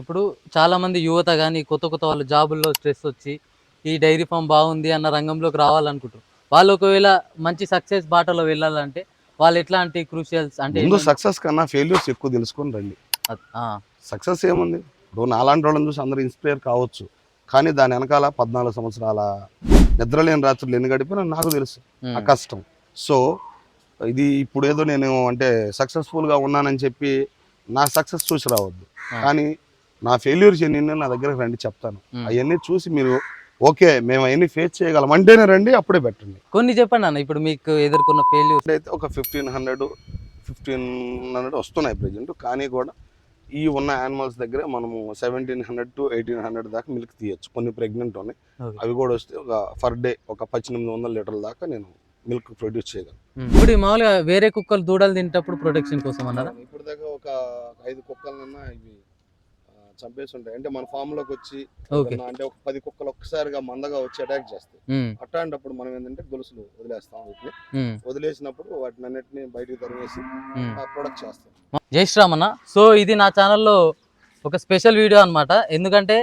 ఇప్పుడు చాలా మంది యువత కానీ కొత్త కొత్త వాళ్ళు జాబుల్లో స్ట్రెస్ వచ్చి ఈ డైరీ ఫామ్ బాగుంది అన్న రంగంలోకి రావాలనుకుంటారు. వాళ్ళు ఒకవేళ మంచి సక్సెస్ బాటలో వెళ్ళాలంటే వాళ్ళు ఎట్లాంటి క్రూషియల్స్ అంటే ముందు సక్సెస్ కన్నా ఫెయిల్యూర్స్ ఎక్కువ తెలుసుకొని రండి. సక్సెస్ ఏముంది? ఇప్పుడు నాలాంటి వాళ్ళని చూసి అందరూ ఇన్స్పైర్ కావచ్చు. కానీ దాని వెనకాల పద్నాలుగు సంవత్సరాల నిద్రలేని రాత్రులు ఎన్ని గడిపినా నాకు తెలుసు. ఆ కష్టం. సో ఇది ఇప్పుడు ఏదో నేను అంటే సక్సెస్ఫుల్గా ఉన్నానని చెప్పి నా సక్సెస్ చూసి రావద్దు. కానీ నా ఫెయిల్యూర్స్ ఎన్ని నా దగ్గరకు రండి చెప్తాను. అవన్నీ చూసి మీరు ఓకే మేము అవన్నీ ఫేస్ చేయగలం. అంటేనే రండి అప్పుడే పెట్టండి కొన్ని చెప్పండి అన్న ఇప్పుడు మీకు ఎదుర్కొన్న ఫెయిల్యూర్ అయితే ఒక ఫిఫ్టీన్ హండ్రెడ్ ఫిఫ్టీన్ హండ్రెడ్ వస్తున్నాయి ప్రజెంట్ కానీ కూడా ఈ ఉన్న యానిమల్స్ దగ్గర మనము seventeen hundred to eighteen hundred దాకా మిల్క్ తీయచ్చు. కొన్ని ప్రెగ్నెంట్ ఉన్నాయి. అవి కూడా వస్తే ఒక ఫర్ డే ఒక పద్దెనిమిది వందల లీటర్ల దాకా నేను మిల్క్ ప్రొడ్యూస్ చేయగలను. ఇప్పుడు ఈ మామూలుగా వేరే కుక్కలు దూడలు తింటప్పుడు ప్రొటెక్షన్ కోసం అన్నారా? ఇప్పుడు దాకా ఒక ఐదు కుక్కలన్నా ఇవి చంపేసి ఉంటాయి అంటే మన ఫామ్లోకి వచ్చి అంటే ఒక పది కుక్కలు ఒక్కసారిగా మందగా వచ్చి అటాక్ చేస్తాయి. అట్లాంటప్పుడు మనం ఏంటంటే గొలుసులు వదిలేస్తాం వీటిని వదిలేసినప్పుడు వాటిని అన్నిటిని బయటికి తరివేసి. ప్రొడక్ట్ చేస్తాం. జై శ్రీరామ్ అన్న సో ఇది నా ఛానల్లో ఒక స్పెషల్ వీడియో అన్నమాట. ఎందుకంటే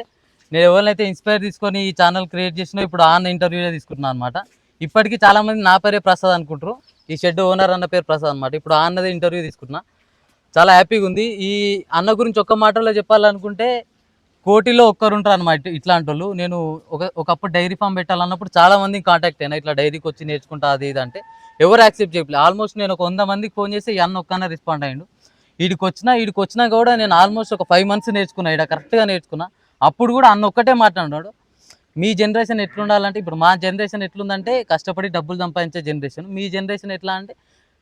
నేను ఎవరినైతే ఇన్స్పైర్ తీసుకొని ఈ ఛానల్ క్రియేట్ చేసినా ఇప్పుడు ఆన్ ఇంటర్వ్యూలో తీసుకుంటున్నాను అనమాట ఇప్పటికీ చాలా మంది నా పేరే ప్రసాద్ అనుకుంటారు. ఈ షెడ్ ఓనర్ అన్న పేరు ప్రసాద్ అనమాట ఇప్పుడు ఆ అన్నది ఇంటర్వ్యూ తీసుకుంటున్నా. చాలా హ్యాపీగా ఉంది. ఈ అన్న గురించి ఒక్క మాటలో చెప్పాలనుకుంటే కోటిలో ఒక్కరుంటారు అనమాట ఇట్లాంటి వాళ్ళు నేను ఒక ఒకప్పుడు డైరీ ఫామ్ పెట్టాలన్నప్పుడు చాలా మంది కాంటాక్ట్ అయినా ఇట్లా డైరీకి వచ్చి నేర్చుకుంటా అది ఇది అంటే ఎవరు యాక్సెప్ట్ చేయలేదు ఆల్మోస్ట్ నేను ఒక వంద మందికి ఫోన్ చేసి అన్న ఒక్కనే రెస్పాండ్ అయ్యిండు. వీడికి వచ్చినా వీడికి వచ్చినా కూడా నేను ఆల్మోస్ట్ ఒక ఫైవ్ మంత్స్ నేర్చుకున్నా ఇక్కడ కరెక్ట్గా నేర్చుకున్నా. అప్పుడు కూడా అన్న ఒక్కటే మాట్లాడినాడు. మీ జనరేషన్ ఎట్లుండాలంటే ఇప్పుడు మా జనరేషన్ ఎట్లుందంటే కష్టపడి డబ్బులు సంపాదించే జనరేషన్ మీ జనరేషన్ ఎట్లా అంటే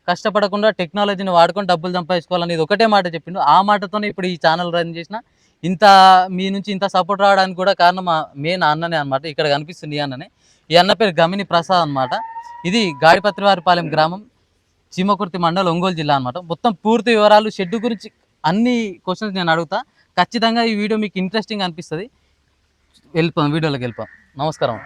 కష్టపడకుండా టెక్నాలజీని వాడుకొని డబ్బులు సంపాదించుకోవాలని ఇది ఒకటే మాట చెప్పిండు. ఆ మాటతోనే ఇప్పుడు ఈ ఛానల్ రన్ చేసిన. ఇంత మీ నుంచి ఇంత సపోర్ట్ రావడానికి కూడా కారణం మా మెయిన్ అన్ననే అనమాట ఇక్కడ కనిపిస్తుంది ఈ అన్ననే. ఈ అన్న పేరు గమిని ప్రసాద్ అన్నమాట. ఇది గాడిపత్రివారిపాలెం గ్రామం చీమకుర్తి మండలం ఒంగోలు జిల్లా అనమాట మొత్తం పూర్తి వివరాలు షెడ్ గురించి అన్ని క్వశ్చన్స్ నేను అడుగుతా. ఖచ్చితంగా ఈ వీడియో మీకు ఇంట్రెస్టింగ్ అనిపిస్తుంది. వెళ్ళిపోదాం వీడియోలోకి వెళ్ళిపోదాం నమస్కారం.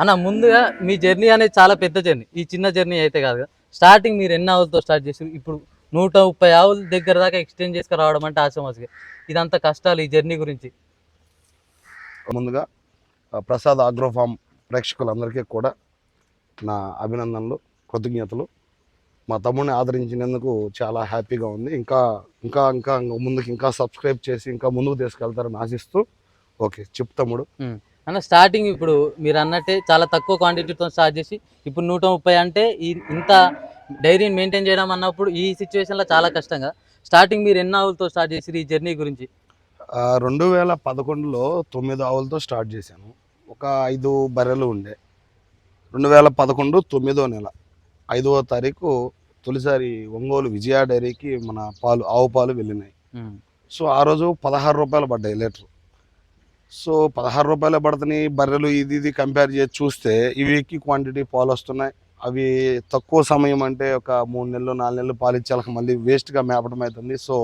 అన్న ముందుగా మీ జర్నీ అనేది చాలా పెద్ద జర్నీ ఈ చిన్న జర్నీ అయితే కాదు కదా స్టార్టింగ్ మీరు ఎన్ని ఆవులతో స్టార్ట్ చేసి ఇప్పుడు నూట ముప్పై ఆవుల దగ్గర దాకా ఎక్స్టెండ్ చేసుకురావడం అంటే ఆశమాసిగా ఇదంతా కష్టాలు ఈ జర్నీ గురించి. ముందుగా ప్రసాద్ ఆగ్రో ఫామ్ ప్రేక్షకులందరికీ కూడా నా అభినందనలు కృతజ్ఞతలు. మా తమ్ముడిని ఆదరించినందుకు చాలా హ్యాపీగా ఉంది. ఇంకా ఇంకా ఇంకా ముందుకు ఇంకా సబ్స్క్రైబ్ చేసి ఇంకా ముందుకు తీసుకెళ్తారని ఆశిస్తూ ఓకే చెప్పు తమ్ముడు. అన్న స్టార్టింగ్ ఇప్పుడు మీరు అన్నట్టే చాలా తక్కువ క్వాంటిటీతో స్టార్ట్ చేసి ఇప్పుడు నూట ముప్పై అంటే ఈ ఇంత డైరీని మెయింటైన్ చేయడం అన్నప్పుడు ఈ సిచ్యువేషన్లో చాలా కష్టంగా. స్టార్టింగ్ మీరు ఎన్ని ఆవులతో స్టార్ట్ చేసి ఈ జర్నీ గురించి? రెండు వేల పదకొండులో తొమ్మిది ఆవులతో స్టార్ట్ చేశాను. ఒక ఐదు బర్రెలు ఉండే. రెండు వేల పదకొండు తొమ్మిదో నెల ఐదవ తారీఖు తొలిసారి ఒంగోలు విజయ డైరీకి మన పాలు ఆవు పాలు వెళ్ళినాయి. సో ఆ రోజు పదహారు రూపాయలు పడ్డాయి లీటర్. సో పదహారు రూపాయలు పడుతున్నాయి బర్రెలు ఇది ఇది కంపేర్ చేసి చూస్తే ఇవి ఎక్కి క్వాంటిటీ పాలు వస్తున్నాయి. అవి తక్కువ సమయం అంటే ఒక మూడు నెలలు నాలుగు నెలలు పాలు ఇచ్చేళ్ళకి మళ్ళీ వేస్ట్గా మేపడం అవుతుంది సో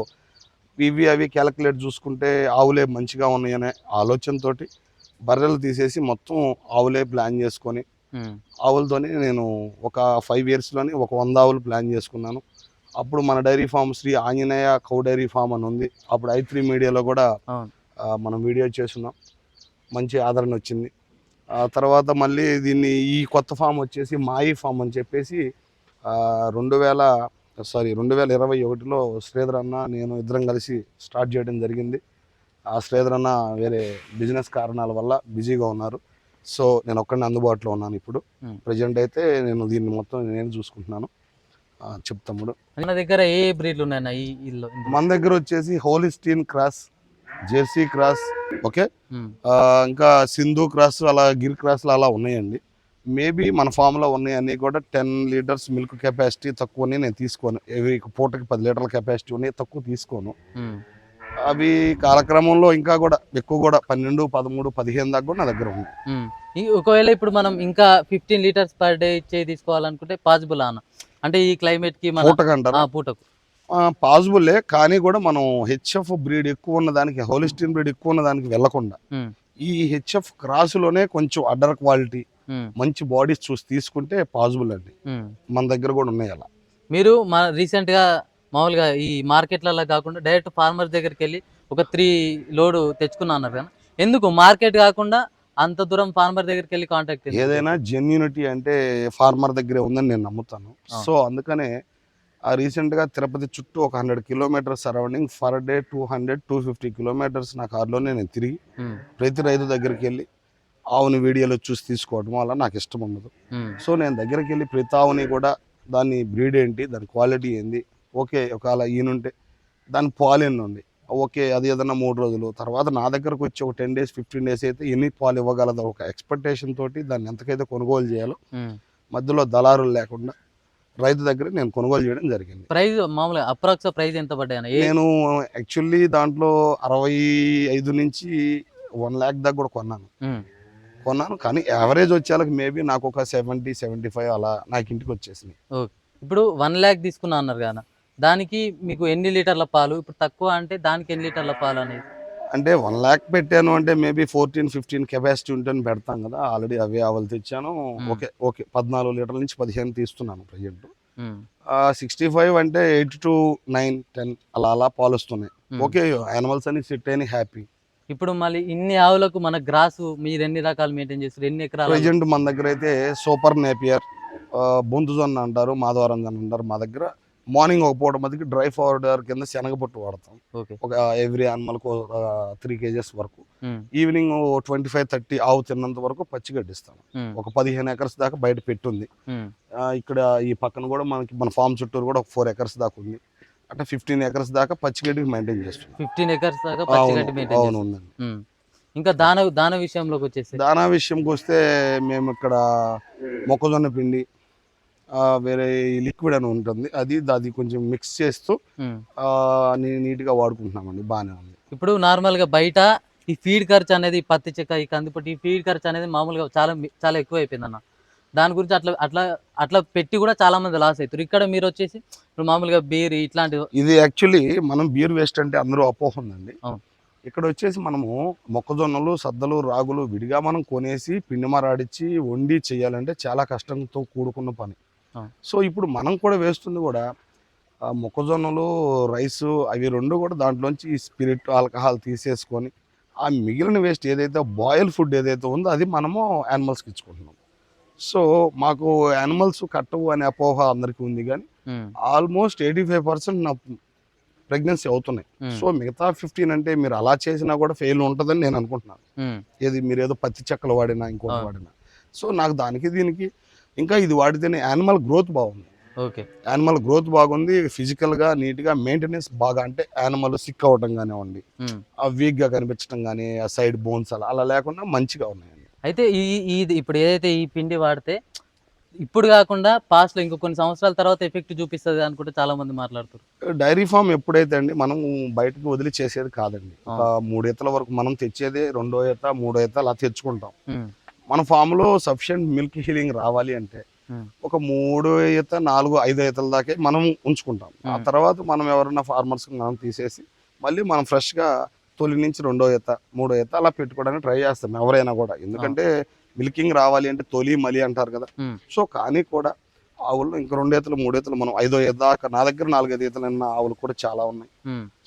ఇవి అవి క్యాలిక్యులేట్ చూసుకుంటే ఆవులే మంచిగా ఉన్నాయనే ఆలోచనతోటి బర్రెలు తీసేసి మొత్తం ఆవులే ప్లాన్ చేసుకొని ఉమ్, ఆవులతోని నేను ఒక ఫైవ్ ఇయర్స్లోని ఒక వంద ఆవులు ప్లాన్ చేసుకున్నాను. అప్పుడు మన dairy farm Shri Anjaneya cow dairy farm అని ఉంది. అప్పుడు ఐ త్రీ మీడియాలో కూడా మనం వీడియో చేస్తున్నాం. మంచి ఆదరణ వచ్చింది. ఆ తర్వాత మళ్ళీ దీన్ని ఈ కొత్త ఫామ్ వచ్చేసి మాయి ఫామ్ అని చెప్పేసి ఆ, రెండు వేల సారీ రెండు వేల ఇరవై ఒకటిలో శ్రీధర్ అన్న నేను ఇద్దరం కలిసి స్టార్ట్ చేయడం జరిగింది. ఆ శ్రీధర్ అన్న వేరే బిజినెస్ కారణాల వల్ల బిజీగా ఉన్నారు. సో నేను ఒక్కడిని అందుబాటులో ఉన్నాను ఇప్పుడు. ప్రజెంట్ అయితే నేను దీన్ని మొత్తం నేను చూసుకుంటున్నాను. తమ్ముడు. మన దగ్గర ఏ బ్రీడ్లు ఇల్లు? మన దగ్గర వచ్చేసి Holstein cross Jersey cross okay? ఆ, ఇంకా సింధు క్రాస్ అలా గిర్ క్రాస్లు అలా ఉన్నాయండి. మేబీ మన ఫామ్లో ఉన్నాయి అన్నీ కూడా టెన్ లీటర్స్ మిల్క్ కెపాసిటీ తక్కువని నేను తీసుకోను. ఎవ్రీ పూటకి పది లీటర్ల కెపాసిటీ ఉన్నాయి తక్కువ తీసుకోను. ఉమ్. అవి కాలక్రమంలో ఇంకా కూడా ఎక్కువ కూడా పన్నెండు పదమూడు పదిహేను దాకా కూడా నా దగ్గర ఉన్నాయి. ఈ- ఒకవేళ ఇప్పుడు మనం ఇంకా ఫిఫ్టీన్ లీటర్స్ పర్ డే ఇచ్చే తీసుకోవాలనుకుంటే పాసిబుల్ అన్న. అంటే ఈ క్లైమేట్కి మన పూటకంటారా? ఆ, పూటకు. పాసిబుల్లే కానీ కూడా మనం హెచ్ఎఫ్ బ్రీడ్ ఎక్కువ ఉన్న దానికి హోలిస్టీన్ బ్రీడ్ ఎక్కువ ఉన్న దానికి వెళ్ళకుండా ఉమ్, ఈ హెచ్ఎఫ్ క్రాసులోనే కొంచెం అడర్ క్వాలిటీ మంచి బాడీస్ చూసి తీసుకుంటే పాసిబుల్ అండి. మన దగ్గర కూడా ఉన్నాయి అలా. మీరు మా రీసెంట్గా మామూలుగా ఈ మార్కెట్లలో కాకుండా డైరెక్ట్ ఫార్మర్ దగ్గరికి వెళ్ళి ఒక త్రీ లోడ్ తెచ్చుకున్నా అన్నారు కదా. ఎందుకు? మార్కెట్ కాకుండా అంత దూరం ఫార్మర్ దగ్గరికి వెళ్ళి కాంటాక్ట్ ఏదైనా జెన్యూనిటీ అంటే ఫార్మర్ దగ్గరే ఉందని నేను నమ్ముతాను. సో అందుకనే రీసెంట్గా తిరుపతి చుట్టూ ఒక hundred kilometres surrounding per day two hundred two fifty kilometres నా కార్లోనే నేను తిరిగి ప్రతి రైతు దగ్గరికి వెళ్ళి ఆవుని వీడియోలో చూసి తీసుకోవడం వల్ల నాకు ఇష్టం ఉండదు. సో నేను దగ్గరికి వెళ్ళి ప్రతి ఆవుని కూడా దాని బ్రీడ్ ఏంటి దాని క్వాలిటీ ఏంది ఓకే ఒకవేళ ఈయనుంటే దాని పాలు ఎన్ని ఉంది ఓకే అది ఏదన్నా మూడు రోజులు తర్వాత నా దగ్గరకు వచ్చి ఒక టెన్ డేస్ ఫిఫ్టీన్ డేస్ అయితే ఎన్ని పాలు ఇవ్వగలదో ఒక ఎక్స్పెక్టేషన్ తోటి దాన్ని ఎంతకైతే కొనుగోలు చేయాలో మధ్యలో దళారులు లేకుండా రైతు దగ్గర నేను కొనుగోలు చేయడం జరిగింది. ప్రైస్ మామూలుగా అప్రాక్స్ ప్రైస్ ఎంత పడ్డాయి నేను యాక్చువల్లీ దాంట్లో అరవై ఐదు నుంచి వన్ ల్యాక్ దాకా కూడా కొన్నాను. కొన్నాను కానీ యావరేజ్ వచ్చేళ్ళకి మేబీ నాకు ఒక సెవెంటీ సెవెంటీ ఫైవ్ అలా నాకు ఇంటికి వచ్చేసింది ఇప్పుడు వన్ ల్యాక్ తీసుకున్నా అన్నారు కదా దానికి మీకు ఎన్ని లీటర్ల పాలు? ఇప్పుడు తక్కువ అంటే దానికి ఎన్ని లీటర్ల పాలు అనేది? అంటే వన్ ల్యాక్ పెట్టాను అంటే మేబీ ఫోర్టీన్ ఫిఫ్టీన్ కెపాసిటీ ఉంటే పెడతాం కదా. ఆల్రెడీ అవే ఆవులు తెచ్చాను. Okay okay. పద్నాలుగు లీటర్ల నుంచి పదిహేను తీస్తున్నాను ప్రజెంట్ సిక్స్టీ ఫైవ్ అంటే ఎయిట్ టు నైన్ టెన్ అలా అలా పాలు వస్తున్నాయి ఉమ్. ఓకే యానిమల్స్ అని సిట్ అని హ్యాపీ ఇప్పుడు మళ్ళీ ఇన్ని ఆవులకు మన గ్రాస్ మీరు ఎన్ని రకాలు మెయింటైన్ చేస్తారు ఎన్ని ఎకరాలు ప్రజెంట్ మన దగ్గర అయితే సూపర్ నేపియర్ బొంతుజొన్న అంటారు మాధవరంజన్ అంటారు మా దగ్గర. మార్నింగ్ ఒక పూట మధ్యకి డ్రై పౌడర్ కింద శనగపట్టు వాడతాం. ఓకే. ఒక ఎవ్రీ యానిమల్కు త్రీ కేజెస్ వరకు. ఈవినింగ్ ట్వంటీ ఫైవ్ థర్టీ ఆవు తిన్నంత వరకు పచ్చిగడ్డిస్తాం ఉమ్, ఒక పదిహేను ఎకర్స్ దాకా బయట పెట్టుంది. ఇక్కడ ఈ పక్కన కూడా మనకి మన ఫామ్ చుట్టూరు కూడా ఒక ఫోర్ ఎకర్స్ దాకా ఉంది. అంటే ఫిఫ్టీన్ ఎకర్స్ దాకా పచ్చిగడ్డికి మెయింటైన్ చేస్తున్నాం. ఫిఫ్టీన్ ఎకర్స్ దాకా అవును పచ్చిగడ్డి ఉందండి. ఇంకా దాన దాన విషయంలోకి వచ్చేసి దానా విషయంకి వస్తే మేము ఇక్కడ మొక్కజొన్న పిండి వేరే లిక్విడ్ అని ఉంటుంది. అది అది కొంచెం మిక్స్ చేస్తూ నీట్గా వాడుకుంటున్నామండి. బాగానే ఉంది. ఇప్పుడు నార్మల్గా బయట ఈ ఫీడ్ ఖర్చు అనేది పత్తి చెక్క ఈ కందిపట్టి ఈ ఫీడ్ ఖర్చు అనేది మామూలుగా చాలా చాలా ఎక్కువ అయిపోయింది అన్న దాని గురించి అట్లా అట్లా అట్లా పెట్టి కూడా చాలా మంది లాస్ అవుతారు. ఇక్కడ మీరు వచ్చేసి ఇప్పుడు మామూలుగా బీర్ ఇట్లాంటి ఇది యాక్చువల్లీ మనం బీర్ వేస్ట్ అంటే అందరూ అపోహ ఉందండి. ఇక్కడ వచ్చేసి మనము మొక్కజొన్నలు సద్దలు రాగులు విడిగా మనం కొనేసి పిండి మరాడిచ్చి వండి చేయాలంటే చాలా కష్టంతో కూడుకున్న పని. సో ఇప్పుడు మనం కూడా వేస్తుంది కూడా మొక్కజొన్నలు రైస్ అవి రెండు కూడా దాంట్లోంచి స్పిరిట్ ఆల్కహాల్ తీసేసుకొని ఆ మిగిలిన వేస్ట్ ఏదైతే బాయిల్ ఫుడ్ ఏదైతే ఉందో అది మనము యానిమల్స్కి ఇచ్చుకుంటున్నాం. సో మాకు యానిమల్స్ కట్టవు అనే అపోహ అందరికీ ఉంది కానీ ఆల్మోస్ట్ ఎయిటీ ఫైవ్ పర్సెంట్ నా ప్రెగ్నెన్సీ అవుతున్నాయి. సో మిగతా ఫిఫ్టీన్ అంటే మీరు అలా చేసినా కూడా ఫెయిల్ ఉంటుందని నేను అనుకుంటున్నాను. ఏది మీరు ఏదో పత్తి చెక్కలు వాడినా ఇంకోటి. వాడినా. సో నాకు దానికి దీనికి ఇంకా ఇది వాడితేనే యానిమల్ గ్రోత్ బాగుంది. ఓకే. యానిమల్ గ్రోత్ బాగుంది ఫిజికల్గా నీట్గా మెయింటెనెన్స్ బాగా అంటే యానిమల్ సిక్ అవ్వటం కానివ్వండి. ఆ వీక్గా కనిపించడం కానీ ఆ సైడ్ బోన్స్ అలా అలా లేకుండా మంచిగా ఉన్నాయండి. అయితే ఈ ఈ ఇప్పుడు ఏదైతే ఈ పిండి వాడితే ఇప్పుడు కాకుండా past లో ఇంకో కొన్ని సంవత్సరాల తర్వాత ఎఫెక్ట్ చూపిస్తుంది అనుకుంటే చాలా మంది మాట్లాడుతారు డైరీ ఫామ్ ఎప్పుడైతే అండి మనం బయటకు వదిలి చేసేది కాదండి. ఒక మూడు ఈతల వరకు మనం తెచ్చేది రెండో ఈత మూడో ఈత అలా తెచ్చుకుంటాం. మన ఫామ్లో సఫిషియంట్ మిల్క్ హీలింగ్ రావాలి అంటే ఒక మూడు ఈత నాలుగు ఐదు ఈతల దాకే మనం ఉంచుకుంటాం. ఆ. తర్వాత మనం ఎవరైనా ఫార్మర్స్ మనం తీసేసి మళ్ళీ మనం ఫ్రెష్గా తొలి నుంచి రెండో ఈత మూడో ఈత అలా పెట్టుకోవడానికి ట్రై చేస్తాం ఎవరైనా కూడా. ఎందుకంటే మిల్కింగ్ రావాలి అంటే తొలి మలి అంటారు కదా. సో కానీ కూడా ఆవుల్లో ఇంకా రెండు ఈతలు మూడు ఈతలు మనం ఐదో ఈత దాకా నా దగ్గర నాలుగైదు ఈతలు ఉన్న ఆవులు కూడా చాలా ఉన్నాయి.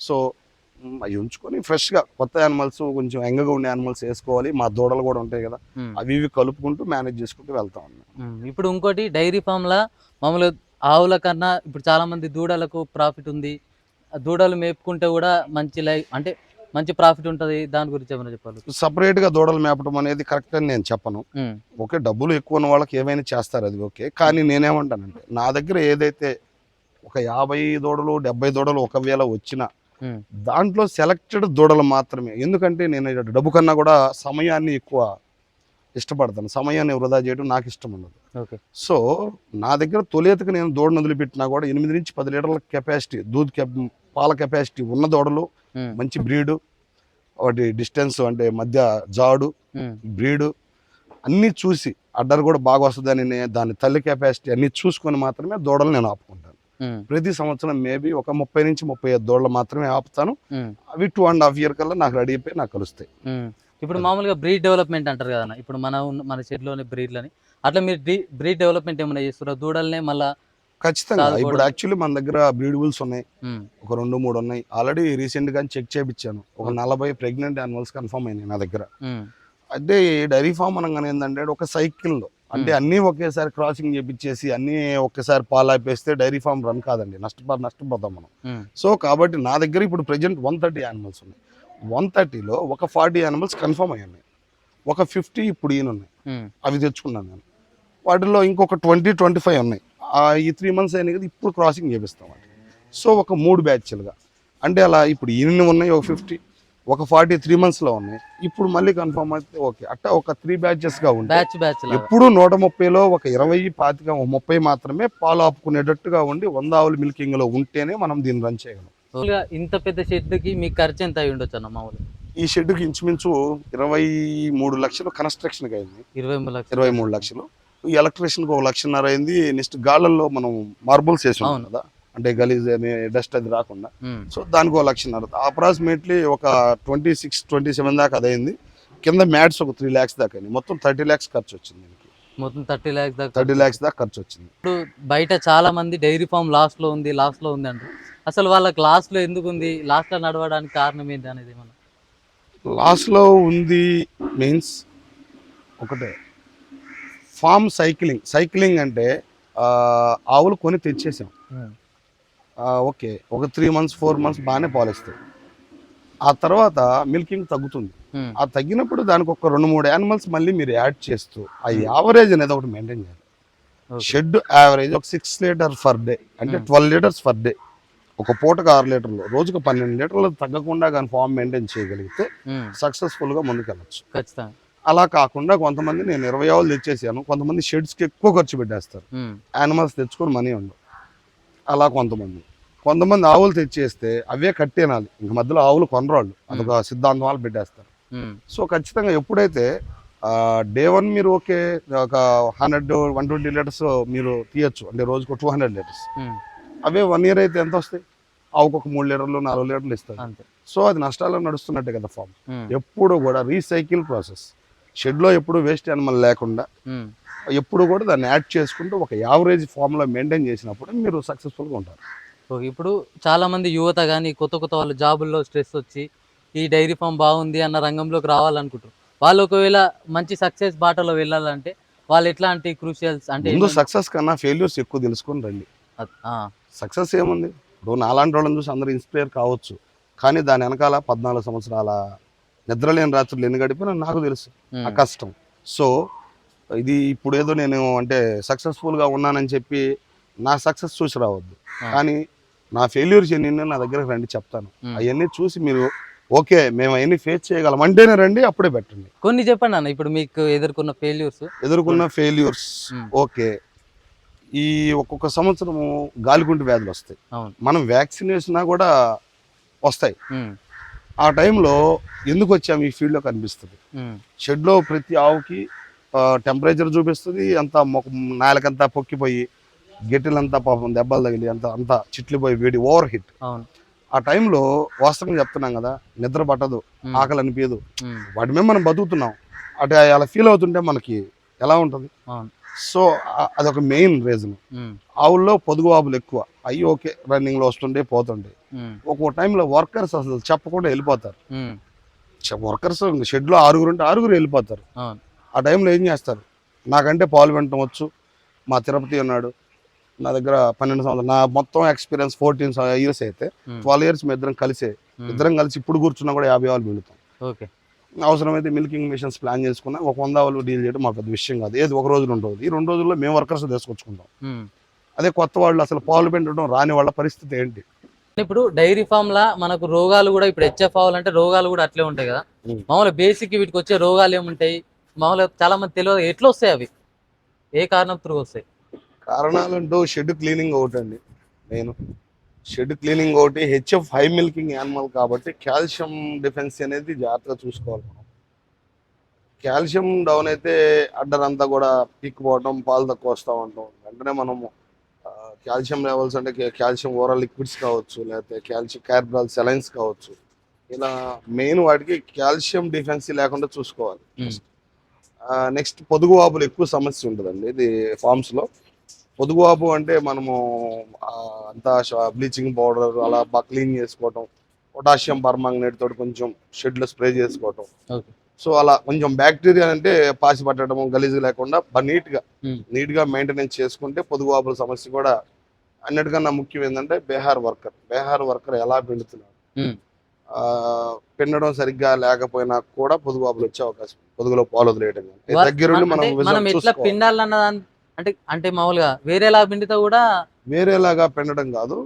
సో అవి ఉంచుకొని ఫ్రెష్గా కొత్త యానిమల్స్ కొంచెం ఎంగగా ఉండే యానిమల్స్ వేసుకోవాలి. మా దూడలు కూడా ఉంటాయి కదా. అవి ఇవి కలుపుకుంటూ మేనేజ్ చేసుకుంటూ వెళ్తా ఉన్నాం. ఇప్పుడు ఇంకోటి డైరీ ఫామ్లా మామూలుగా ఆవుల కన్నా ఇప్పుడు చాలా మంది దూడలకు ప్రాఫిట్ ఉంది. దూడలు మేపుకుంటే కూడా మంచి లైఫ్ అంటే మంచి ప్రాఫిట్ ఉంటుంది. దాని గురించి ఏమైనా చెప్పాలి? సపరేట్గా దూడలు మేపడం అనేది కరెక్ట్ అని నేను చెప్పను. ఓకే డబ్బులు ఎక్కువ ఉన్న వాళ్ళకి ఏమైనా చేస్తారు అది ఓకే. కానీ నేనేమంటానంటే నా దగ్గర ఏదైతే ఒక యాభై దూడలు డెబ్బై దూడలు ఒకవేళ వచ్చినా దాంట్లో సెలెక్టెడ్ దూడలు మాత్రమే. ఎందుకంటే నేను డబ్బు కన్నా కూడా సమయాన్ని ఎక్కువ ఇష్టపడతాను. సమయాన్ని వృధా చేయడం నాకు ఇష్టం ఉండదు. ఓకే. సో నా దగ్గర తొలేతకు నేను దూడను వదిలిపెట్టినా కూడా ఎనిమిది నుంచి పది లీటర్ల కెపాసిటీ దూద్ పాల కెపాసిటీ ఉన్న దూడలు మంచి బ్రీడు వాటి డిస్టెన్స్ అంటే మధ్య జాడు బ్రీడు అన్నీ చూసి అడ్డర్ కూడా బాగా వస్తుందని దాని తల్లి కెపాసిటీ అన్ని చూసుకొని మాత్రమే దూడలు నేను ఆపుకుంటాను. ప్రతి సంవత్సరం మేబీ ఒక ముప్పై నుంచి ముప్పై ఐదు దూడలు మాత్రమే ఆపుతాను. అవి టూ అండ్ హాఫ్ ఇయర్ కల్లా నాకు రెడీ అయిపోయి నాకు కలుస్తాయి. ఇప్పుడు మామూలుగా బ్రీడ్ డెవలప్మెంట్ అంటారు కదా ఇప్పుడు మన మన షెడ్లోనే బ్రీడ్లని. అట్లా మీరు బ్రీడ్ డెవలప్మెంట్ ఏమైనా చేస్తారా? దూడల్నే మళ్ళా ఖచ్చితంగా. ఇప్పుడు యాక్చువల్లీ మన దగ్గర బ్రీడబుల్స్ ఉన్నాయి. ఒక రెండు మూడు ఉన్నాయి. ఆల్రెడీ రీసెంట్గా చెక్ చేయించాను ఒక నలభై ప్రెగ్నెంట్ యానిమల్స్ కన్ఫర్మ్ అయినాయి నా దగ్గర. అదే డైరీ ఫామ్ అనగానే ఏంటంటే ఒక సైకిల్లో అంటే అన్నీ ఒకేసారి క్రాసింగ్ చేపించేసి అన్నీ ఒకేసారి పాలు ఆపేస్తే డైరీ ఫామ్ రన్ కాదండి. నష్టపో నష్టపోతాం మనం. సో కాబట్టి నా దగ్గర ఇప్పుడు ప్రజెంట్ వన్ థర్టీ యానిమల్స్ ఉన్నాయి. వన్ థర్టీలో ఒక ఫార్టీ యానిమల్స్ కన్ఫర్మ్ అయ్యి ఉన్నాయి. ఒక ఫిఫ్టీ ఇప్పుడు ఈయన ఉన్నాయి. అవి తెచ్చుకున్నాను నేను. వాటిలో ఇంకొక ట్వంటీ ట్వంటీ ఫైవ్ ఉన్నాయి. ఈ త్రీ మంత్స్ అయినాయి కదా ఇప్పుడు క్రాసింగ్ చేపిస్తాం వాటి సో ఒక మూడు బ్యాచ్లుగా అంటే అలా ఇప్పుడు ఈయన ఉన్నాయి ఒక ఫిఫ్టీ. ఒక ఫార్టీ త్రీ మంత్స్లో ఉన్నాయి. ఇప్పుడు మళ్ళీ కన్ఫర్మ్ అయితే ఓకే. అట్టా ఒక త్రీ బ్యాచెస్గా ఉంటాయి బ్యాచ్ బ్యాచ్ లాగా ఎప్పుడు నూట ముప్పైలో ఒక ఇరవై పాతిక ముప్పై మాత్రమే పాలు ఆపుకునేటట్టుగా ఉండి వంద ఆవులు మిల్కింగ్లో ఉంటేనే మనం దీన్ని రన్ చేయగలం. ఇంత పెద్ద షెడ్కి మీ ఖర్చు ఎంత అయి ఉండొచ్చు అన్న మామూలు? ఈ షెడ్కి ఇంచుమించు ఇరవై మూడు లక్షలు కన్స్ట్రక్షన్కి అయింది. ఇరవై మూడు లక్షలు. ఇరవై మూడు లక్షలు. ఒక లక్షన్నర అయింది. నెక్స్ట్ గాళ్ళల్లో మనం మార్బుల్స్ వేసి. కదా. అంటే గలీజ్ అని డస్ట్ అది రాకుండా. సో దానికి ఒక లక్షన్నర అప్రాక్సిమేట్లీ ఒక ట్వంటీ సిక్స్ ట్వంటీ సెవెన్ దాకా అదైంది కింద మ్యాట్స్ ఒక త్రీ ల్యాక్స్ దాకా అయింది. మొత్తం థర్టీ ల్యాక్స్ ఖర్చు వచ్చింది మొత్తం థర్టీ ల్యాక్స్ దాకా థర్టీ ల్యాక్స్ దాకా ఖర్చు వచ్చింది. ఇప్పుడు బయట చాలా మంది డైరీ ఫామ్ లాస్ట్లో ఉంది లాస్ట్లో ఉంది అంటారు. అసలు వాళ్ళకి లాస్ట్లో ఎందుకు ఉంది? లాస్ట్లో నడవడానికి కారణం ఏంటి అనేది మనం లాస్లో ఉంది మీన్స్ ఒకటే. ఫామ్ సైక్లింగ్ సైక్లింగ్ అంటే ఆవులు కొని తెచ్చేసాం. ఆ, ఓకే. ఒక త్రీ మంత్స్ ఫోర్ మంత్స్ బాగానే పాలిస్తాయి. ఆ తర్వాత మిల్కింగ్ తగ్గుతుంది. ఆ తగ్గినప్పుడు దానికి ఒక రెండు మూడు యానిమల్స్ మళ్ళీ మీరు యాడ్ చేస్తూ ఆ యావరేజ్ అనేది ఒకటి మెయింటైన్ చేయాలి. షెడ్ యావరేజ్ ఒక సిక్స్ లీటర్ ఫర్ డే అంటే ట్వెల్వ్ లీటర్స్ ఫర్ డే ఒక పూటకు ఆరు లీటర్లు రోజుకు పన్నెండు లీటర్లు తగ్గకుండా కానీ ఫామ్ మెయింటైన్ చేయగలిగితే సక్సెస్ఫుల్గా ముందుకెళ్ళచ్చు. ఖచ్చితంగా. అలా కాకుండా కొంతమంది నేను ఇరవై ఆవులు తెచ్చేసాను కొంతమంది షెడ్స్కి ఎక్కువ ఖర్చు పెట్టేస్తారు. యానిమల్స్ తెచ్చుకొని మనీ ఉండవు. అలా కొంతమంది. కొంతమంది ఆవులు తెచ్చేస్తే అవే కట్టేనాలి. ఇంక మధ్యలో ఆవులు కొనరాళ్ళు. అదొక సిద్ధాంతం వాళ్ళు పెట్టేస్తారు. సో ఖచ్చితంగా ఎప్పుడైతే డే వన్ మీరు ఓకే ఒక హండ్రెడ్ వన్ ట్వంటీ లీటర్స్ మీరు తీయచ్చు. అంటే రోజుకు టూ హండ్రెడ్ లీటర్స్. అవే వన్ ఇయర్ అయితే ఎంత వస్తాయి? ఆవుకు ఒక మూడు లీటర్లు నాలుగు లీటర్లు ఇస్తారు. సో అది నష్టాల్లో నడుస్తున్నట్టే కదా ఫామ్. ఎప్పుడు కూడా రీసైకిల్ ప్రాసెస్. షెడ్లో ఎప్పుడు వేస్ట్ యానిమల్ లేకుండా ఎప్పుడు కూడా దాన్ని యాడ్ చేసుకుంటూ ఒక యావరేజ్ ఫామ్లో మెయింటైన్ చేసినప్పుడు మీరు సక్సెస్ఫుల్గా ఉంటారు. ఓకే ఇప్పుడు చాలా మంది యువత కానీ కొత్త కొత్త వాళ్ళు జాబుల్లో స్ట్రెస్ వచ్చి ఈ డైరీ ఫామ్ బాగుంది అన్న రంగంలోకి రావాలనుకుంటారు. వాళ్ళు ఒకవేళ మంచి సక్సెస్ బాటలో వెళ్ళాలంటే వాళ్ళు ఎట్లాంటి క్రూషియల్స్ అంటే ముందు సక్సెస్ కన్నా ఫెయిల్యూర్స్ ఎక్కువ తెలుసుకొని రండి. సక్సెస్ ఏముంది? ఇప్పుడు నాలాంటి వాళ్ళని చూసి అందరూ ఇన్స్పైర్ కావచ్చు. కానీ దాని వెనకాల పద్నాలుగు సంవత్సరాల నిద్రలేని రాత్రులు ఎన్ని గడిపినా నాకు తెలుసు. ఆ కష్టం. సో ఇది ఇప్పుడు ఏదో నేను అంటే సక్సెస్ఫుల్గా ఉన్నానని చెప్పి నా సక్సెస్ చూసి రావద్దు. కానీ నా ఫెయిల్యూర్స్ ఎన్ని నా దగ్గరకు రండి చెప్తాను. అవన్నీ చూసి మీరు ఓకే మేము అవన్నీ ఫేస్ చేయగలం. అంటేనే రండి అప్పుడే పెట్టండి కొన్ని చెప్పండి అన్న ఇప్పుడు మీకు ఎదుర్కొన్న ఫెయిల్యూర్స్ ఎదుర్కొన్న ఫెయిల్యూర్స్. ఓకే. ఈ ఒక్కొక్క సంవత్సరము గాలిగుంటు వ్యాధులు వస్తాయి. మనం వ్యాక్సిన్ వేసినా కూడా వస్తాయి. ఆ టైంలో ఎందుకు వచ్చాము ఈ ఫీల్డ్లో కనిపిస్తుంది? షెడ్లో ప్రతి ఆవుకి టెంపరేచర్ చూపిస్తుంది అంత మొక నాలుకంతా పొక్కిపోయి గెట్టెలంతా పాపం దెబ్బలు తగిలి అంత అంతా చిట్లిపోయి వేడి ఓవర్ హిట్. ఆ టైంలో వాస్తవంగా చెప్తున్నాం కదా నిద్ర పట్టదు ఆకలి అనిపించదు వాటి మీద మనం బతుకుతున్నాం. అటు అలా ఫీల్ అవుతుంటే మనకి ఎలా ఉంటుంది? సో అదొక మెయిన్ రీజన్ ఆవుల్లో పొదుగు ఆవులు ఎక్కువ. అవి ఓకే రన్నింగ్లో వస్తుండే పోతుండే. ఒక్కో టైంలో వర్కర్స్ అసలు చెప్పకుండా వెళ్ళిపోతారు. వర్కర్స్ షెడ్లో ఆరుగురు ఉంటే ఆరుగురు వెళ్ళిపోతారు. ఆ టైంలో ఏం చేస్తారు? నాకంటే పాలు వినటం వచ్చు. మా తిరుపతి ఉన్నాడు. నా దగ్గర పన్నెండు సంవత్సరాలు. నా మొత్తం ఎక్స్పీరియన్స్ ఫోర్టీన్ ఇయర్స్ అయితే ట్వెల్వ్ ఇయర్స్ మీ ఇద్దరం కలిసే. ఇద్దరం కలిసి ఇప్పుడు కూర్చున్నా కూడా యాభై ఆవులు మిగులుతాం. ఓకే. అవసరమైతే మిల్కింగ్ మిషన్స్ ప్లాన్ చేసుకున్నా ఒక వంద ఆవులు డీల్ చేయడం మా పెద్ద విషయం కాదు. ఏది ఒక రోజు రెండు రోజులు ఈ రెండు రోజుల్లో మేము వర్కర్స్ తీసుకొచ్చుకుంటాం. అదే కొత్త వాళ్ళు అసలు పాలు పెంచడం రాని వాళ్ళ పరిస్థితి ఏంటి? ఇప్పుడు డైరీ ఫామ్ లా మనకు రోగాలు కూడా ఇప్పుడు హెచ్ఎఫ్ అవ్వాలంటే రోగాలు కూడా అట్లే ఉంటాయి కదా. మామూలుగా బేసిక్ వీటికి వచ్చే రోగాలు ఏముంటాయి? మామూలుగా చాలా మంది తెలియదు. ఎట్లా వస్తాయి అవి? ఏ కారణం త్రూ వస్తాయి కారణాలంటూ షెడ్ క్లీనింగ్ ఒకటి అండి నేను షెడ్ క్లీనింగ్ ఒకటి హెచ్ఎఫ్ హై మిల్కింగ్ యానిమల్ కాబట్టి కాల్షియం డిఫెన్స్ అనేది జాగ్రత్తగా చూసుకోవాలి మనం. కాల్షియం డౌన్ అయితే అడ్డరంతా కూడా పీక్కుపోవడం పాలు తక్కువ వస్తూ ఉంటాం వెంటనే మనము కాల్షియం లెవెల్స్ అంటే కాల్షియం ఓరల్ లిక్విడ్స్ కావచ్చు లేకపోతే కాల్షియం క్యార్బ్రాల్ సెలైన్స్ కావచ్చు. ఇలా మెయిన్ వాటికి కాల్షియం డిఫెన్సీ లేకుండా చూసుకోవాలి. ఉమ్. నెక్స్ట్ పొదుగు వాపులు ఎక్కువ సమస్య ఉంటుందండి. ఇది ఫార్మ్స్లో పొదుగువాపు అంటే మనము అంతా బ్లీచింగ్ పౌడర్ అలా బాగా క్లీన్ చేసుకోవటం పొటాషియం పర్మాంగనేట్ తోటి కొంచెం షెడ్లో స్ప్రే చేసుకోవటం. సో అలా కొంచెం బ్యాక్టీరియా అంటే పాసి పట్టడం గలీజ్ లేకుండా బాగా నీట్గా Hmm. నీట్గా మెయింటెనెన్స్ చేసుకుంటే పొదుగువాపుల సమస్య కూడా అన్నిటికన్నా ముఖ్యం ఏంటంటే బీహార్ వర్కర్ బీహార్ వర్కర్ ఎలా పిండుతున్నాడు Hmm. పిండడం సరిగ్గా లేకపోయినా కూడా పొదుగువాపులు వచ్చే అవకాశం. పొదుగులో పాలు వదిలేయడం దగ్గరుండి మనం అంటే. పిండాలన్న అంటే అంటే మామూలుగా వేరేలా పిండితే కూడా వేరేలాగా పిండడం కాదు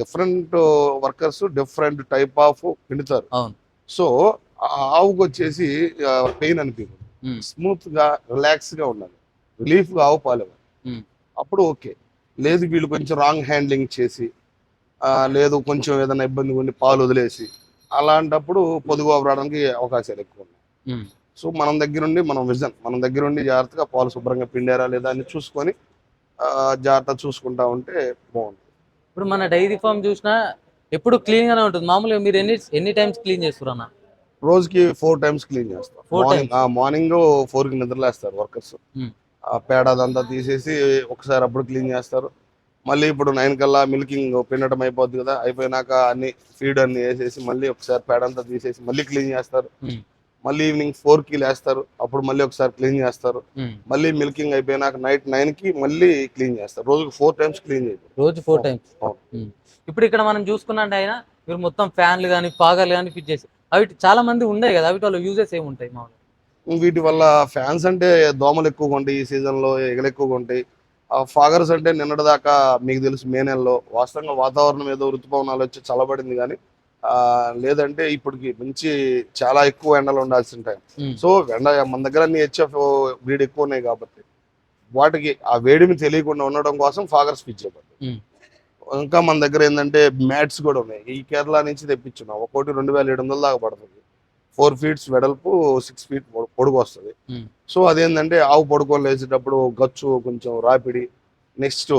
different workers different type of పిండుతారు. సో ఆవుకు వచ్చేసి పెయిన్ అనిపించదు స్మూత్గా రిలాక్స్గా ఉండాలి రిలీఫ్గా ఆవు పాలు. అప్పుడు ఓకే లేదు వీళ్ళు కొంచెం రాంగ్ హ్యాండ్లింగ్ చేసి లేదు కొంచెం ఏదైనా ఇబ్బంది ఉండి పాలు వదిలేసి అలాంటప్పుడు పొదుగు రావడానికి అవకాశాలు ఎక్కువ ఉన్నాయి. సో మనం దగ్గరుండి మనం విజన్ మనం దగ్గరుండి జాగ్రత్తగా పాలు శుభ్రంగా పిండారా లేదా అని చూసుకొని జాగ్రత్త చూసుకుంటా ఉంటే బాగుంటుంది. ఇప్పుడు మన డైరీ ఫామ్ చూసినా ఎప్పుడు క్లీన్ గానే ఉంటుంది. మామూలుగా మీరు ఎన్ని ఎన్ని టైమ్స్ క్లీన్ చేస్తారు అన్న? రోజుకి ఫోర్ టైమ్స్ క్లీన్ చేస్తాం. మార్నింగ్ మార్నింగ్ ఫోర్కి నిద్రలేస్తారు వర్కర్స్. ఆ పేడ అదంతా తీసేసి ఒకసారి అప్పుడు క్లీన్ చేస్తారు. మళ్ళీ ఇప్పుడు నైన్ కల్లా మిల్కింగ్ పిండటం అయిపోద్ది కదా అయిపోయినాక అన్ని ఫీడ్ అన్ని వేసేసి మళ్ళీ ఒకసారి పేడ అంతా తీసేసి మళ్ళీ క్లీన్ చేస్తారు. మళ్ళీ ఈవినింగ్ ఫోర్కి లేస్తారు అప్పుడు మళ్ళీ ఒకసారి క్లీన్ చేస్తారు. మళ్ళీ మిల్కింగ్ అయిపోయినాక నైట్ నైన్కి మళ్ళీ క్లీన్ చేస్తారు. రోజుకి ఫోర్ టైమ్స్ క్లీన్ చేయాలి రోజు ఫోర్ టైమ్స్. ఇప్పుడు ఇక్కడ మనం చూసుకున్నట్టు అయినా మీరు మొత్తం ఫ్యాన్లు కానీ పాగర్లు కానీ ఫిట్ చేసి అవి చాలా మంది ఉండే కదా అవి వాళ్ళ యూజెస్ ఏమి ఉంటాయి మామూలుగా? వీటి వల్ల ఫ్యాన్స్ అంటే దోమలు ఎక్కువగా ఉంటాయి ఈ సీజన్లో ఎగలు ఎక్కువగా ఉంటాయి. ఫాగర్స్ అంటే నిన్నటి దాకా మీకు తెలుసు మే నెలలో వాస్తవంగా వాతావరణం ఏదో ఋతుపవనాలు వచ్చి చల్లబడింది కానీ ఆ, లేదంటే ఇప్పటికి మంచి చాలా ఎక్కువ ఎండలు ఉండాల్సిన టైం ఉమ్. సో ఎండ మన దగ్గర అన్ని హెచ్ఎఫ్ బ్రీడ్ ఎక్కువ ఉన్నాయి కాబట్టి వాటికి ఆ వేడిమి తెలియకుండా ఉండడం కోసం ఫాగర్స్ చేయబడ్డాయి ఉమ్. ఇంకా మన దగ్గర ఏంటంటే మ్యాట్స్ కూడా ఉన్నాయి. ఈ కేరళ నుంచి తెప్పించున్నాం. ఒక్కోటి రెండు వేల ఏడు వందల దాకా పడుతుంది. ఫోర్ ఫీట్స్ వెడల్పు సిక్స్ ఫీట్ పొడుగు వస్తుంది. ఉమ్. సో అదేంటంటే ఆవు పడుకొని లేచేటప్పుడు గచ్చు కొంచెం రాపిడి నెక్స్ట్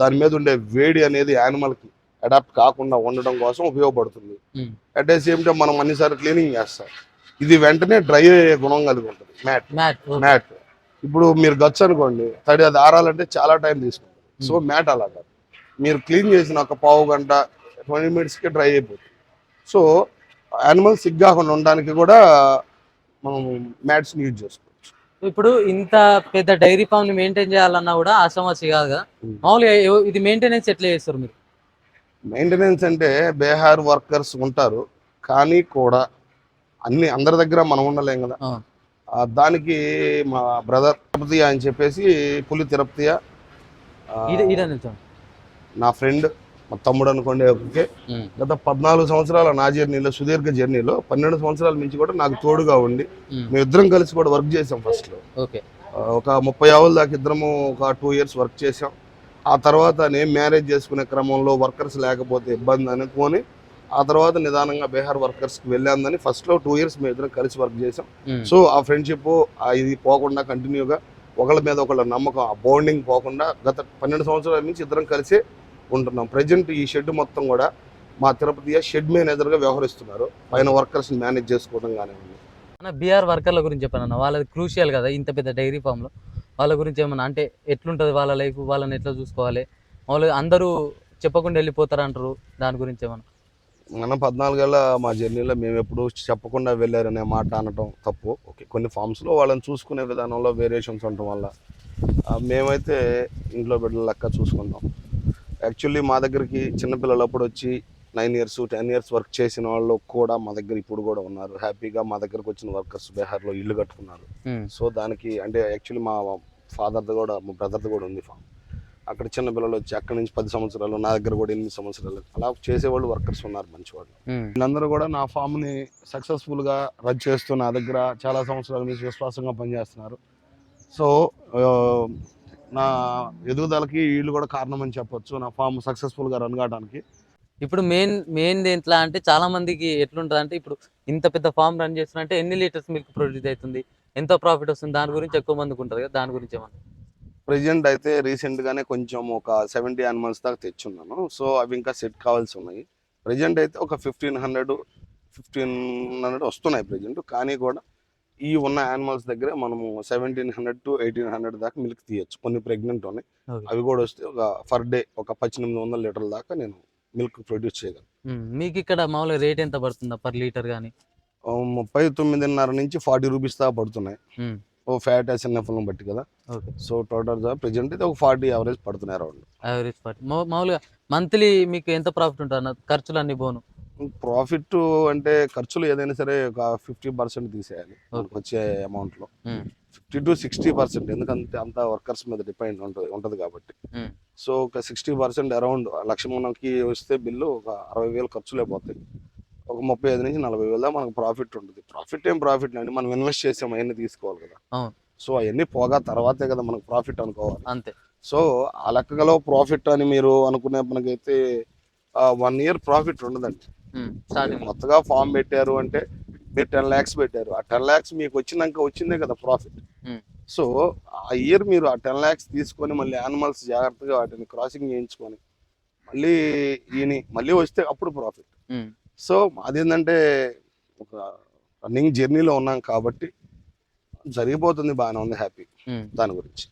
దాని మీద ఉండే వేడి అనేది యానిమల్కి అడాప్ట్ కాకుండా ఉండడం కోసం ఉపయోగపడుతుంది. Um. At the same time మనం అన్నిసార్లు క్లీనింగ్ చేస్తాం. ఇది వెంటనే డ్రై అయ్యే గుణం కలిగి ఉంటుంది. మ్యాట్. Mat mat. ఇప్పుడు మీరు గచ్చు అనుకోండి తడి అది ఆరాలంటే చాలా టైం తీసుకుంటుంది. సో మ్యాట్ అలా కాదు. మీరు క్లీన్ చేసిన ఒక పావు గంట ట్వంటీ మినిట్స్కి డ్రై అయిపోతుంది. సో యానిమల్ సిక్ కాకుండా ఉండడానికి కూడా మనం మ్యాట్స్ని యూజ్ చేసుకోవచ్చు. ఇప్పుడు ఇంత పెద్ద డైరీ ఫామ్ని మెయింటైన్ చేయాలన్నా కూడా ఆసమస్య కాదు కదా. ఉమ్. మామూలుగా ఇది మెయింటెనెన్స్ ఎట్లా చేస్తారు మీరు? మెయింటెనెన్స్ అంటే బీహార్ వర్కర్స్ ఉంటారు కానీ కూడా అన్ని అందరి దగ్గర మనం ఉండలేం కదా. దానికి మా బ్రదర్ తిరుపతి అని చెప్పేసి పులి తిరుపతి ఈడ ఈడ నిల్చోండి. నా ఫ్రెండ్ మా తమ్ముడు అనుకోండి ఓకే. గత పద్నాలుగు సంవత్సరాల నా జర్నీలో సుదీర్ఘ జర్నీలో పన్నెండు సంవత్సరాల నుంచి కూడా నాకు తోడుగా ఉండి ఉమ్. మేము ఇద్దరం కలిసి కూడా వర్క్ చేసాం ఫస్ట్లో ఒక ముప్పై ఆవుల దాకా ఇద్దరము ఒక టూ ఇయర్స్ వర్క్ చేసాం ఆ తర్వాత నేను మ్యారేజ్ చేసుకునే క్రమంలో వర్కర్స్ లేకపోతే ఇబ్బంది అనుకొని ఆ తర్వాత నిదానంగా బీహార్ వర్కర్స్కి వెళ్ళాందని ఫస్ట్లో టూ ఇయర్స్ మేము ఇద్దరం కలిసి వర్క్ చేసాం. సో ఆ ఫ్రెండ్షిప్ ఇది పోకుండా కంటిన్యూగా ఒకళ్ళ మీద ఒకళ్ళ నమ్మకం ఆ బాండింగ్ పోకుండా గత పన్నెండు సంవత్సరాల నుంచి ఇద్దరం కలిసే ఉంటున్నాం. ప్రజెంట్ ఈ షెడ్ మొత్తం కూడా మా తిరుపతి షెడ్ మేనేజర్గా వ్యవహరిస్తున్నారు. పైన వర్కర్స్ని మేనేజ్ చేసుకోవడం కానివ్వండి. అన్న బీఆర్ వర్కర్ల గురించి చెప్పాను వాళ్ళది క్రూషియల్ కదా ఇంత పెద్ద డైరీ ఫామ్లో. వాళ్ళ గురించి ఏమన్నా అంటే ఎట్లుంటుంది వాళ్ళ లైఫ్ వాళ్ళని ఎట్లా చూసుకోవాలి? మామూలుగా అందరూ చెప్పకుండా వెళ్ళిపోతారు అంటారు? దాని గురించి ఏమన్నా? మనం పద్నాలుగేళ్ళ మా జర్నీలో మేము ఎప్పుడు చెప్పకుండా వెళ్ళారనే మాట అనటం తప్పు. ఓకే కొన్ని ఫామ్స్లో వాళ్ళని చూసుకునే విధానంలో వేరియేషన్స్ ఉండటం వల్ల మేమైతే ఇంట్లో బిడ్డల లెక్క చూసుకుంటాం యాక్చువల్లీ మా దగ్గరికి చిన్నపిల్లలు అప్పుడు వచ్చి nine years ten years work చేసిన వాళ్ళు కూడా మా దగ్గర ఇప్పుడు కూడా ఉన్నారు. హ్యాపీగా మా దగ్గరకు వచ్చిన వర్కర్స్ బీహార్లో ఇల్లు కట్టుకున్నారు. సో దానికి అంటే యాక్చువల్లీ మా ఫాదర్ది కూడా మా బ్రదర్ది కూడా ఉంది ఫామ్. అక్కడ చిన్న పిల్లలు వచ్చి అక్కడి నుంచి పది సంవత్సరాలు నా దగ్గర కూడా ఎనిమిది సంవత్సరాలు. అలా చేసేవాళ్ళు వర్కర్స్ ఉన్నారు మంచివాళ్ళు. వీళ్ళందరూ కూడా నా ఫామ్ని సక్సెస్ఫుల్గా రన్ చేస్తూ నా దగ్గర చాలా సంవత్సరాల నుంచి విశ్వాసంగా పనిచేస్తున్నారు. సో నా ఎదుగుదలకి వీళ్ళు కూడా కారణం అని చెప్పొచ్చు. నా ఫామ్ సక్సెస్ఫుల్గా రన్ కావడానికి. ఇప్పుడు మెయిన్ మెయిన్ ఎట్లా అంటే చాలా మందికి ఎట్లుంటుంది అంటే ఇప్పుడు ఇంత పెద్ద ఫామ్ రన్ చేస్తున్నట్టే ఎన్ని లీటర్స్ మిల్క్ ప్రొడ్యూస్ అవుతుంది? ఎంత ప్రాఫిట్ వస్తుంది? దాని గురించి ఎక్కువ మందికి ఉంటుంది కదా దాని గురించి ఏమన్నా? ప్రజెంట్ అయితే రీసెంట్గానే కొంచెం ఒక సెవెంటీ యానిమల్స్ దాకా తెచ్చున్నాను. సో అవి ఇంకా సెట్ కావాల్సి ఉన్నాయి. ప్రజెంట్ అయితే ఒక ఫిఫ్టీన్ హండ్రెడ్ ఫిఫ్టీన్ హండ్రెడ్ వస్తున్నాయి ప్రజెంట్. కానీ కూడా ఈ ఉన్న యానిమల్స్ దగ్గర మనము seventeen hundred to eighteen hundred దాకా మిల్క్ తీయచ్చు. కొన్ని ప్రెగ్నెంట్ ఉన్నాయి. అవి కూడా వస్తే ఒక ఫర్ డే ఒక పద్దెనిమిది వందల లీటర్ల దాకా నేను మిల్క్ ప్రొడ్యూస్ చేయగలను. మీకు ఇక్కడ మామూలుగా రేట్ ఎంత పడుతుందా పర్ లీటర్ కానీ ముప్పై తొమ్మిదిన్నర నుంచి ఫార్టీ రూపీస్ దాకా పడుతున్నాయి. ఓ ఫ్యాట్ ఎస్ఎన్ఎఫ్లను బట్టి కదా. సో టోటల్ ప్రెజెంట్ అయితే ఒక ఫార్టీ యావరేజ్ పడుతున్నాయి అరౌండ్ యావరేజ్ పార్టీ మామూలుగా మంత్లీ మీకు ఎంత ప్రాఫిట్ ఉంటుంది అన్న? ఖర్చులు అన్ని పోను ప్రాఫిట్ అంటే ఖర్చులు ఏదైనా సరే ఒక ఫిఫ్టీ పర్సెంట్ తీసేయాలి మనకు వచ్చే అమౌంట్లో. Um, fifty to sixty percent ఎందుకంటే అంతా వర్కర్స్ మీద డిపెండ్ ఉంటుంది ఉంటుంది కాబట్టి. సో ఒక సిక్స్టీ పర్సెంట్ అరౌండ్ లక్ష మనకి వస్తే బిల్లు ఒక అరవై వేలు ఖర్చులే పోతాయి. ఒక ముప్పై ఐదు నుంచి నలభై వేల మనకు ప్రాఫిట్ ఉంటుంది. ప్రాఫిట్ ఏం ప్రాఫిట్ అండి మనం ఇన్వెస్ట్ చేసాం అవన్నీ తీసుకోవాలి కదా. సో అవన్నీ పోగా తర్వాతే కదా మనకు ప్రాఫిట్ అనుకోవాలి. అంతే. సో ఆ లెక్కలో ప్రాఫిట్ అని మీరు అనుకునే మనకైతే వన్ ఇయర్ ప్రాఫిట్ ఉండదండి. కొత్తగా ఫామ్ పెట్టారు అంటే మీరు టెన్ ల్యాక్స్ పెట్టారు. ఆ టెన్ ల్యాక్స్ మీకు వచ్చినాక వచ్చిందే కదా ప్రాఫిట్. సో ఆ ఇయర్ మీరు ఆ టెన్ ల్యాక్స్ తీసుకొని మళ్ళీ యానిమల్స్ జాగ్రత్తగా వాటిని క్రాసింగ్ చేయించుకొని మళ్ళీ ఈయన మళ్ళీ వస్తే అప్పుడు ప్రాఫిట్ సో అదేంటంటే ఒక రన్నింగ్ జర్నీలో ఉన్నాం కాబట్టి జరిగిపోతుంది బాగానే ఉంది హ్యాపీ దాని గురించి.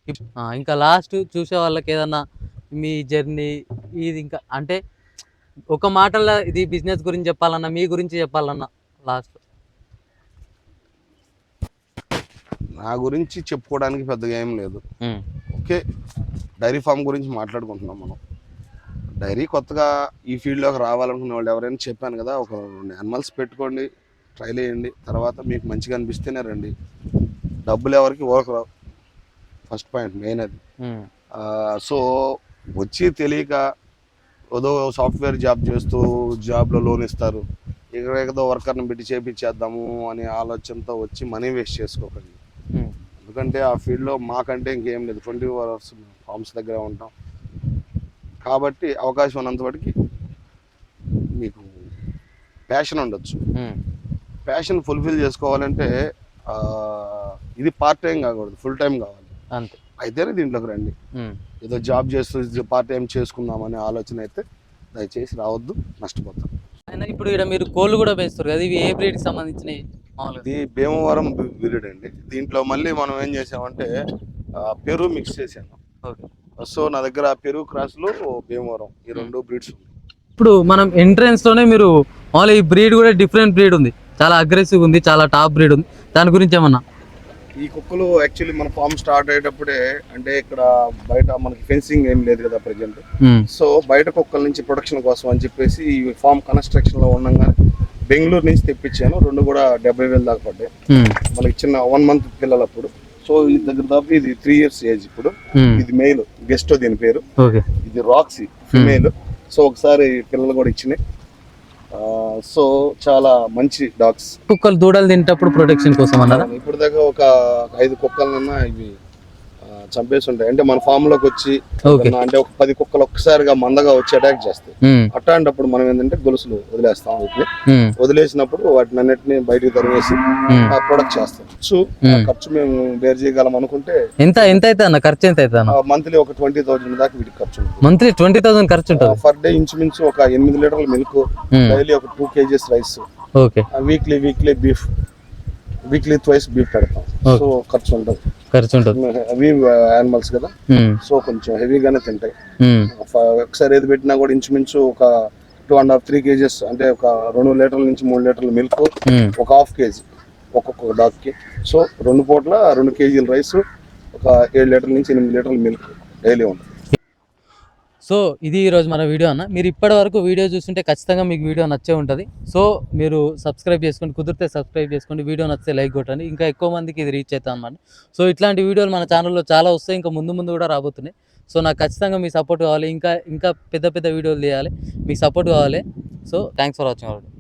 ఇంకా లాస్ట్ చూసే వాళ్ళకి ఏదన్నా మీ జర్నీ ఇది ఇంకా అంటే ఒక మాటలో ఇది బిజినెస్ గురించి చెప్పాలన్నా మీ గురించి చెప్పాలన్నా లాస్ట్ నా గురించి చెప్పుకోవడానికి పెద్దగా ఏం లేదు. ఓకే డైరీ ఫామ్ గురించి మాట్లాడుకుంటున్నాం మనం. డైరీ కొత్తగా ఈ ఫీల్డ్లోకి రావాలనుకునే వాళ్ళు ఎవరైనా చెప్పాను కదా ఒక రెండు యానిమల్స్ పెట్టుకోండి ట్రైల్ చేయండి తర్వాత మీకు మంచిగా అనిపిస్తేనే రండి. డబ్బులు ఎవరికి వర్క్ రావు. ఫస్ట్ పాయింట్ మెయిన్ అది. సో వచ్చి తెలియక ఏదో సాఫ్ట్వేర్ జాబ్ చేస్తూ జాబ్లో లోన్ ఇస్తారు. ఇక్కడ ఏదో వర్కర్ని పెట్టి చేపించేద్దాము అనే ఆలోచనతో వచ్చి మనీ వేస్ట్ చేసుకోకండి. ఎందుకంటే ఆ ఫీల్డ్లో మాకంటే ఇంకేం లేదు. ట్వంటీ ఫోర్ అవర్స్ ఫార్మ్స్ దగ్గర ఉంటాం. కాబట్టి అవకాశం ఉన్నంతవరకు మీకు ప్యాషన్ ఉండొచ్చు. ప్యాషన్ ఫుల్ఫిల్ చేసుకోవాలంటే ఇది పార్ట్ టైం కాకూడదు. ఫుల్ టైం కావాలి. అంతే. అయితేనే దీంట్లోకి రండి. ఏదో జాబ్ చేస్తూ పార్ట్ టైం చేసుకుందామనే ఆలోచన అయితే దయచేసి రావద్దు నష్టపోతాం. అయినా ఇప్పుడు ఇక్కడ మీరు కోళ్ళు కూడా పెంచుతారు కదా ఇవి ఏ బ్రీడ్కి సంబంధించినవి? ఇది భీమవరం విరుడు అండి. దీంట్లో మళ్ళీ మనం ఏం చేసామంటే పెరుగు మిక్స్ ఓకే. సో నా దగ్గర పెరుగు క్రాస్లో భీమవరం ఈ రెండు బ్రీడ్స్ ఇప్పుడు మనం ఎంట్రన్స్లోనే మీరు మామూలుగా ఈ బ్రీడ్ కూడా డిఫరెంట్ బ్రీడ్ ఉంది. చాలా అగ్రెసివ్ ఉంది చాలా టాప్ బ్రీడ్ ఉంది. దాని గురించి ఏమన్నా? ఈ కుక్కలు యాక్చువల్లీ మన ఫామ్ స్టార్ట్ అయ్యేటప్పుడే అంటే ఇక్కడ బయట మనకి ఫెన్సింగ్ ఏం లేదు కదా ప్రజెంట్. సో బయట కుక్కల నుంచి ప్రొడక్షన్ కోసం అని చెప్పేసి ఈ ఫామ్ కన్స్ట్రక్షన్లో ఉండగానే బెంగళూరు నుంచి తెప్పించాను. రెండు కూడా డెబ్బై వేలు దాకా పడ్డాయి. మనకి చిన్న వన్ మంత్ పిల్లలు అప్పుడు సో ఈ దగ్గర దాకా ఇది త్రీ ఇయర్స్ ఏజ్ ఇప్పుడు. ఇది మెయిల్ గెస్ట్ దీని పేరు. ఇది రాక్సీ ఫిమేల్ సో ఒకసారి పిల్లలు కూడా ఇచ్చినాయి. సో చాలా మంచి డాగ్స్. కుక్కలు దూడలు తింటప్పుడు ప్రొటెక్షన్ కోసం అన్నారా? ఇప్పుడు దాకా ఒక ఐదు కుక్కలన్నా ఇవి చంపేసి ఉంటాయి అంటే మన ఫామ్లోకి వచ్చి అంటే ఒక పది కుక్కలు ఒక్కసారిగా మందగా వచ్చి అటాక్ చేస్తాయి. అట్లాంటప్పుడు మనం ఏంటంటే గొలుసులు వదిలేస్తాం వీటిని. వదిలేసినప్పుడు వాటిని అన్నిటిని బయటికి తరివేసి ప్రొడక్ట్ చేస్తాం. సో ఆ ఖర్చు మేము బేర్ చేయగలం అనుకుంటే ఎంత ఎంత అయితే అన్న? ఖర్చు ఎంత అయితే మంత్లీ ఒక ట్వంటీ థౌసండ్ దాకా వీటికి ఖర్చు మంత్లీ ట్వంటీ థౌసండ్ ఖర్చు ఉంటుంది. ఫర్ డే ఇంచుమించు ఒక ఎనిమిది లీటర్ల మిల్క్ డైలీ ఒక two kgs rice okay weekly weekly beef weekly twice beef పెడతాం. సో ఖర్చు ఉంటుంది. ఖర్చు ఉంటుంది అవి యానిమల్స్ కదా. సో కొంచెం హెవీగానే తింటాయి. ఒకసారి ఏది పెట్టినా కూడా ఇంచుమించు ఒక two and half three kgs అంటే ఒక రెండు లీటర్ల నుంచి మూడు లీటర్ల మిల్క్ ఒక హాఫ్ కేజీ ఒక్కొక్క డాగ్కి సో రెండు పూట్ల రెండు కేజీల రైస్ ఒక ఏడు లీటర్ల నుంచి ఎనిమిది లీటర్ల మిల్క్ డైలీ ఉంటుంది. సో ఇది ఈరోజు మన వీడియో అన్న. మీరు ఇప్పటి వరకు వీడియో చూస్తుంటే ఖచ్చితంగా మీకు వీడియో నచ్చే ఉంటుంది. సో మీరు సబ్స్క్రైబ్ చేసుకోండి కుదిరితే సబ్స్క్రైబ్ చేసుకోండి. వీడియో నచ్చితే లైక్ కొట్టండి. ఇంకా ఎక్కువ మందికి ఇది రీచ్ అవుతుంది అనమాట సో ఇట్లాంటి వీడియోలు మన ఛానల్లో చాలా వస్తాయి. ఇంకా ముందు ముందు కూడా రాబోతున్నాయి. సో నాకు ఖచ్చితంగా మీ సపోర్ట్ కావాలి. ఇంకా ఇంకా పెద్ద పెద్ద వీడియోలు తీయాలి. మీకు సపోర్ట్ కావాలి. So thanks for watching